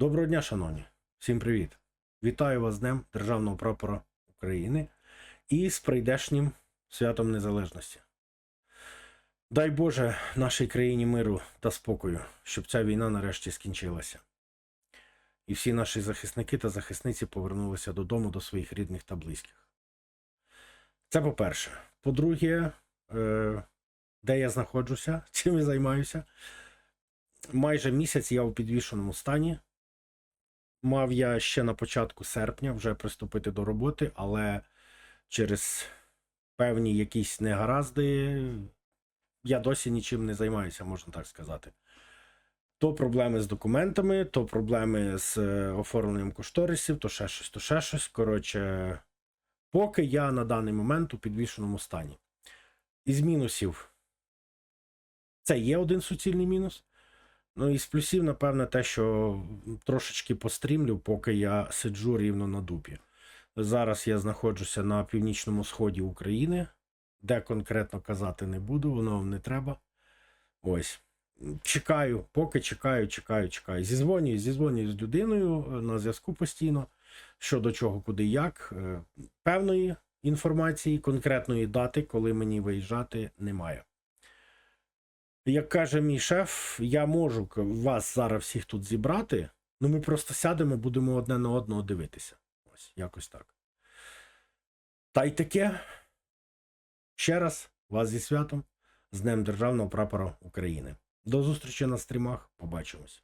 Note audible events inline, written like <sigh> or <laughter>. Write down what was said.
Доброго дня, шановні! Всім привіт! Вітаю вас з Днем Державного прапора України і з прийдешнім святом Незалежності. Дай Боже нашій країні миру та спокою, щоб ця війна нарешті скінчилася. І всі наші захисники та захисниці повернулися додому до своїх рідних та близьких. Це по-перше. По-друге, е, де я знаходжуся, <laughs> чим я займаюся. Майже місяць я у підвішеному стані. Мав я ще на початку серпня вже приступити до роботи, але через певні якісь негаразди я досі нічим не займаюся, можна так сказати. То проблеми з документами, то проблеми з е, оформленням кошторисів, то ще щось, то ще щось. Коротше, поки я на даний момент у підвішеному стані. Із мінусів це є один суцільний мінус. Ну і з плюсів, напевне, те, що трошечки пострімлю, поки я сиджу рівно на дупі. Зараз я знаходжуся на північному сході України, де конкретно казати не буду, воно вам не треба. Ось. Чекаю, поки чекаю, чекаю, чекаю. Зізвонююсь, зізвонююсь з людиною е, на зв'язку постійно. Що до чого, куди, як. Е, Певної інформації, конкретної дати, коли мені виїжджати, немає. Як каже мій шеф, я можу вас зараз всіх тут зібрати, ну ми просто сядемо, будемо одне на одного дивитися. Ось, якось так. Та й таке. Ще раз вас зі святом, з Днем Державного прапора України. До зустрічі на стрімах. Побачимось.